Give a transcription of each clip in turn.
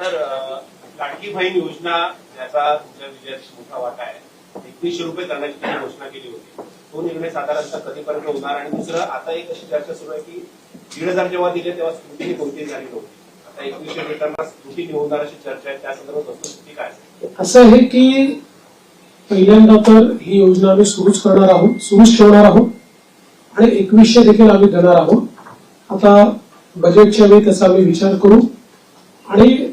तर लाडकी बहीण योजना ज्याचा तुमच्या विजयात मोठा वाटा आहे. एकवीसशे रुपये करण्याची त्यांनी घोषणा केली होती. तो निर्णय साधारणतः कधीपर्यंत होणार? आणि दुसरं आता एक अशी चर्चा सुरू आहे की दीड हजार जेव्हा दिले तेव्हा स्मृती कोणतीही झाली नव्हती. आता एकवीसशे देताना स्मृती होणार अशी चर्चा आहे. त्या संदर्भात वस्तुस्थिती काय असेल असं आहे की पहिल्यांदा तर ही योजना आम्ही सुरूच करणार आहोत सुरूच ठेवणार आहोत. आणि एकवीसशे देखील आम्ही देणार आहोत. आता बजेटच्या वेळी त्याचा आम्ही विचार करू. आणि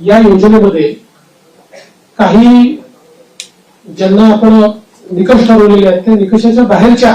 या योजनेमध्ये काही ज्यांना आपण निकष ठरवलेले आहेत त्या निकषाच्या बाहेरच्या